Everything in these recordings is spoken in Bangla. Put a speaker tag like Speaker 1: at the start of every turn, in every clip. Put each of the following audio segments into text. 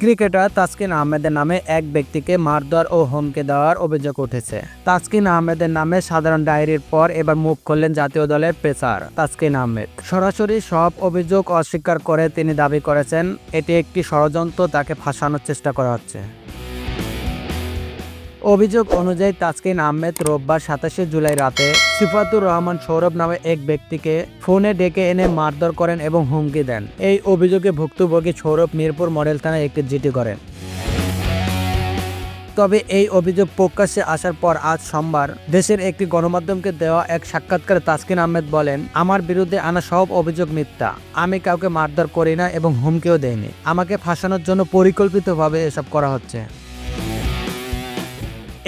Speaker 1: ক্রিকেটার তাসকিন আহমেদের নামে এক ব্যক্তিকে মারধর ও হুমকি দেওয়ার অভিযোগ উঠেছে। তাসকিন আহমেদের নামে সাধারণ ডায়েরির পর এবার মুখ খুললেন জাতীয় দলের পেসার তাসকিন আহমেদ। সরাসরি সব অভিযোগ অস্বীকার করে তিনি দাবি করেছেন, এটি একটি ষড়যন্ত্র, তাকে ফাঁসানোর চেষ্টা করা হচ্ছে। অভিযোগ অনুযায়ী তাসকিন আহমেদ রোববার সাতাশে জুলাই রাতে সিফাতুর রহমান সৌরভ নামে এক ব্যক্তিকে ফোনে ডেকে এনে মারধর করেন এবং হুমকি দেন। এই অভিযোগে ভুক্তভোগী সৌরভ মিরপুর মডেল থানায় একটি জিটি করেন। তবে এই অভিযোগ প্রকাশ্যে আসার পর আজ সোমবার দেশের একটি গণমাধ্যমকে দেওয়া এক সাক্ষাৎকারে তাসকিন আহমেদ বলেন, আমার বিরুদ্ধে আনা সব অভিযোগ মিথ্যা। আমি কাউকে মারধর করি না এবং হুমকিও দেইনি। আমাকে ফাঁসানোর জন্য পরিকল্পিতভাবে এসব করা হচ্ছে।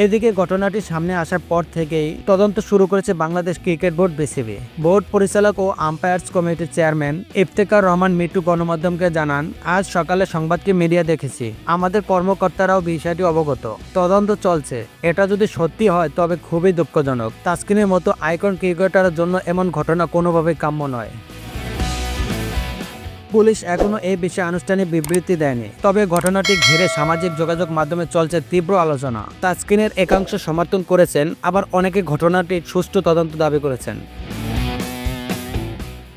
Speaker 1: এদিকে ঘটনাটি সামনে আসার পর থেকেই তদন্ত শুরু করেছে Bangladesh cricket board BCB. Board পরিচালক ও আম্পায়ার্স কমিটির চেয়ারম্যান ইফতেকার রহমান মিটু গণমাধ্যমকে জানান, আজ সকালে সংবাদকে মিডিয়া দেখেছি। আমাদের কর্মকর্তারাও বিষয়টি অবগত। তদন্ত চলছে। এটা যদি সত্যি হয়, তবে খুবই দুঃখজনক। তাস্কিনের মতো আইকন ক্রিকেটারের জন্য এমন ঘটনা কোনোভাবেই কাম্য নয়। পুলিশ এখনও এই বিষয়ে আনুষ্ঠানিক বিবৃতি দেয়নি। তবে ঘটনাটি ঘিরে সামাজিক যোগাযোগ মাধ্যমে চলছে তীব্র আলোচনা। তাস্কিনের একাংশ সমর্থন করেছেন, আবার অনেকে ঘটনাটির সুষ্ঠু তদন্ত দাবি করেছেন।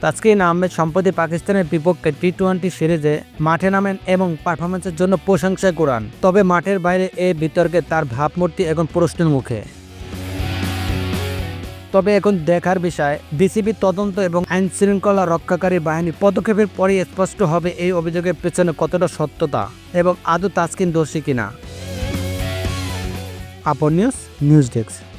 Speaker 1: তাসকিন আহমেদ সম্প্রতি পাকিস্তানের বিপক্ষে টি টোয়েন্টি সিরিজে মাঠে নামেন এবং পারফরমেন্সের জন্য প্রশংসায় কুড়ান। তবে মাঠের বাইরে এই বিতর্কে তার ভাবমূর্তি এখন প্রশ্নের মুখে। তবে এখন দেখার বিষয় বিসিবি তদন্ত এবং আইন শৃঙ্খলা রক্ষাকারী বাহিনী পদক্ষেপের পরই স্পষ্ট হবে এই অভিযোগের পেছনে কতটা সত্যতা এবং আদৌ তাসকিন দোষী কিনা। আপন নিউজ নিউজ ডেস্ক।